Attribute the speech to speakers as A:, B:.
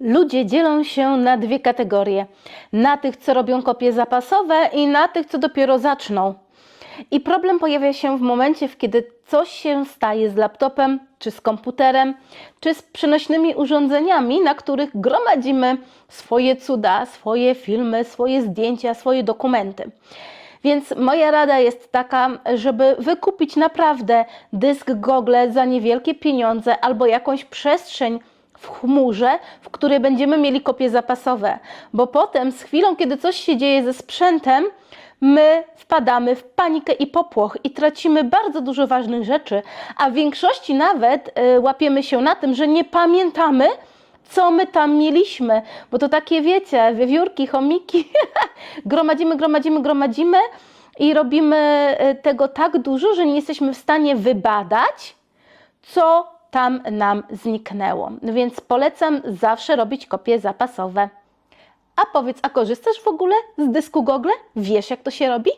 A: Ludzie dzielą się na dwie kategorie: na tych, co robią kopie zapasowe, i na tych, co dopiero zaczną. I problem pojawia się w momencie, kiedy coś się staje z laptopem, czy z komputerem, czy z przenośnymi urządzeniami, na których gromadzimy swoje cuda, swoje filmy, swoje zdjęcia, swoje dokumenty. Więc moja rada jest taka, żeby wykupić naprawdę dysk Google za niewielkie pieniądze albo jakąś przestrzeń w chmurze, w której będziemy mieli kopie zapasowe, bo potem z chwilą, kiedy coś się dzieje ze sprzętem, my wpadamy w panikę i popłoch i tracimy bardzo dużo ważnych rzeczy, a w większości nawet y, łapiemy się na tym, że nie pamiętamy, co my tam mieliśmy, bo to takie wiecie, wiewiórki, chomiki, gromadzimy, gromadzimy, gromadzimy i robimy y, tego tak dużo, że nie jesteśmy w stanie wybadać, co tam nam zniknęło. Więc polecam zawsze robić kopie zapasowe. A powiedz, a korzystasz w ogóle z dysku Google? Wiesz, jak to się robi?